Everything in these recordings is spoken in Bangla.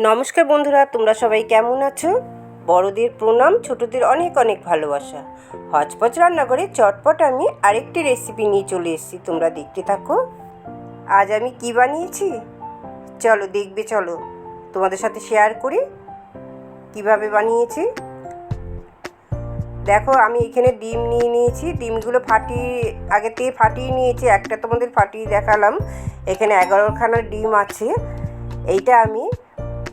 নমস্কার বন্ধুরা, তোমরা সবাই কেমন আছো? বড়দের প্রণাম, ছোটদের অনেক অনেক ভালোবাসা। হজপচ রান্নাঘরে চটপট আমি আরেকটি রেসিপি নিয়ে চলে এসেছি, তোমরা দেখতে থাকো। আজ আমি কি বানিয়েছি? চলো, দেখবে চলো। তোমাদের সাথে শেয়ার করি কীভাবে বানিয়েছি। দেখো, আমি এখানে ডিম নিয়ে নিয়েছি। ডিমগুলো ফাটিয়ে, আগে থেকে ফাটিয়ে নিয়েছি, একটা তোমাদের ফাটিয়ে দেখালাম। এখানে এগারোখানা ডিম আছে। এইটা আমি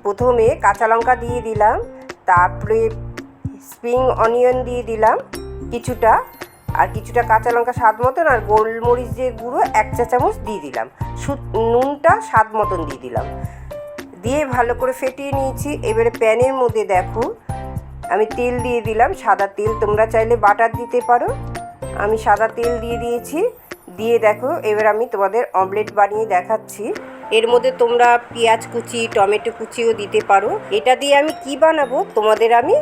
প্রথমে কাঁচা লঙ্কা দিয়ে দিলাম, তারপরে স্প্রিং অনিয়ন দিয়ে দিলাম কিছুটা, আর কিছুটা কাঁচা লঙ্কা স্বাদ মতন আর গোলমরিচ যে গুঁড়ো এক চা চামচ দিয়ে দিলাম। নুনটা স্বাদ মতন দিয়ে দিলাম। দিয়ে ভালো করে ফেটিয়ে নিয়েছি। এবারে প্যানের মধ্যে দেখো, আমি তেল দিয়ে দিলাম, সাদা তেল তোমরা চাইলে বাটার দিতে পারো। আমি সাদা তেল দিয়ে দিয়েছি। দিয়ে দেখো, এবার আমি তোমাদের অমলেট বানিয়ে দেখাচ্ছি। এর মধ্যে তোমরা পেঁয়াজ কুচি, টমেটো কুচিও দিতে পারো। এটা দিয়ে আমি কি বানাবো তোমাদের আমি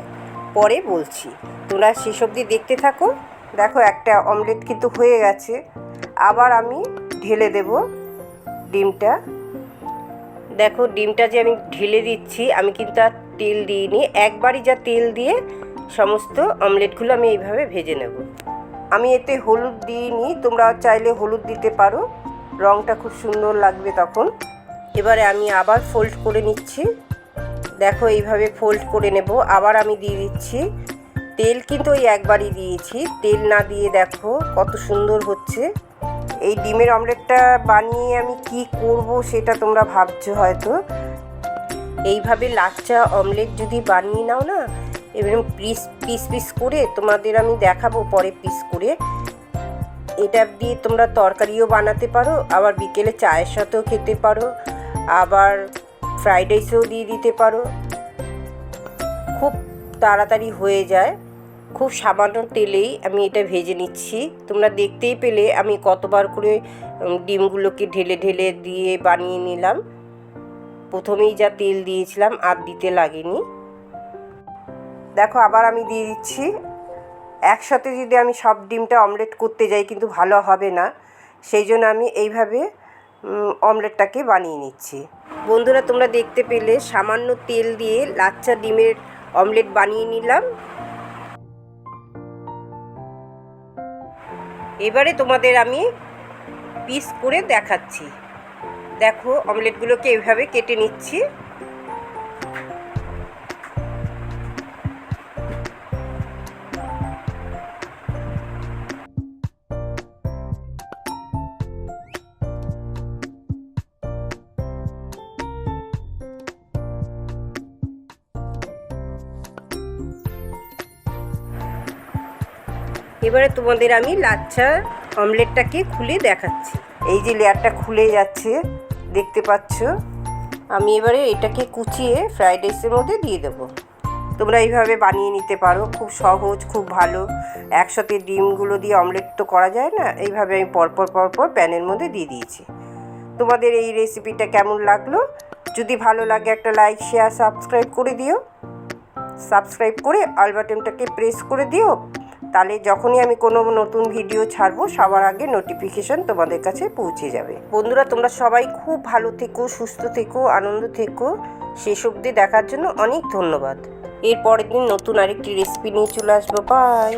পরে বলছি। তোমরা সেসব দিয়ে দেখতে থাকো। দেখো একটা অমলেট কিন্তু হয়ে গেছে। আবার আমি ঢেলে দেব ডিমটা। দেখো ডিমটা যে আমি ঢেলে দিচ্ছি, আমি কিন্তু আর তেল দিইনি। একবারই যা তেল দিয়ে সমস্ত অমলেটগুলো আমি এইভাবে ভেজে নেব। আমি এতে হলুদ দিইনি তোমরা চাইলে হলুদ দিতে পারো। রঙটা খুব সুন্দর লাগবে তখন। এবারে আমি আবার ফোল্ড করে নিচ্ছি। দেখো এইভাবে ফোল্ড করে নেব। আবার আমি দিয়ে দিচ্ছি। তেল কিন্তু ওই একবারই দিয়েছি। তেল না দিয়ে দেখো কত সুন্দর হচ্ছে। এই ডিমের অমলেটটা বানিয়ে আমি কি করব সেটা তোমরা ভাবছ হয়তো। এইভাবে লাচ্চা অমলেট যদি বানিয়ে নাও না এবার পিস পিস পিস করে তোমাদের আমি দেখাবো পরে পিস করে। এটা দিয়ে তোমরা তরকারিও বানাতে পারো, আবার বিকেলে চায়ের সাথেও খেতে পারো, আবার ফ্রাইড রাইসেও দিয়ে দিতে পারো। খুব তাড়াতাড়ি হয়ে যায়। খুব সামান্য তেলেই আমি এটা ভেজে নিচ্ছি। তোমরা দেখতেই পেলে আমি কতবার করে ডিমগুলোকে ঢেলে ঢেলে দিয়ে বানিয়ে নিলাম। প্রথমেই যা তেল দিয়েছিলাম আর দিতে লাগেনি। দেখো আবার আমি দিয়ে দিচ্ছি। একসাথে যদি আমি সব ডিমটা অমলেট করতে যাই কিন্তু ভালো হবে না, সেই জন্য আমি এইভাবে অমলেটটাকে বানিয়ে নিচ্ছি। বন্ধুরা, তোমরা দেখতে পেলে, সামান্য তেল দিয়ে লাচ্চা ডিমের অমলেট বানিয়ে নিলাম। এবারে তোমাদের আমি পিস করে দেখাচ্ছি। দেখো, অমলেটগুলোকে এইভাবে কেটে নিচ্ছি। এবারে তোমাদের আমি লাচ্ছা অমলেটটাকে খুলে দেখাচ্ছি। এই যে লেয়ারটা খুলে যাচ্ছে, দেখতে পাচ্ছ? আমি এবারে এটাকে কুচিয়ে ফ্রাইড রাইসের মধ্যে দিয়ে দেবো। তোমরা এইভাবে বানিয়ে নিতে পারো, খুব সহজ, খুব ভালো। একসাথে ডিমগুলো দিয়ে অমলেট তো করা যায় না, এইভাবে আমি পরপর পরপর প্যানের মধ্যে দিয়ে দিয়েছি। তোমাদের এই রেসিপিটা কেমন লাগল? যদি ভালো লাগে একটা লাইক শেয়ার সাবস্ক্রাইব করে দিও। সাবস্ক্রাইব করে অল বাটনটাকে প্রেস করে দিও। তাহলে যখনই আমি কোনো নতুন ভিডিও ছাড়বো, সবার আগে নোটিফিকেশন তোমাদের কাছে পৌঁছে যাবে। বন্ধুরা, তোমরা সবাই খুব ভালো থেকো, সুস্থ থেকো, আনন্দ থেকো। শেষ অবধি দেখার জন্য অনেক ধন্যবাদ। এর পরের দিন নতুন আরেকটি রেসিপি নিয়ে চলে আসব। বাই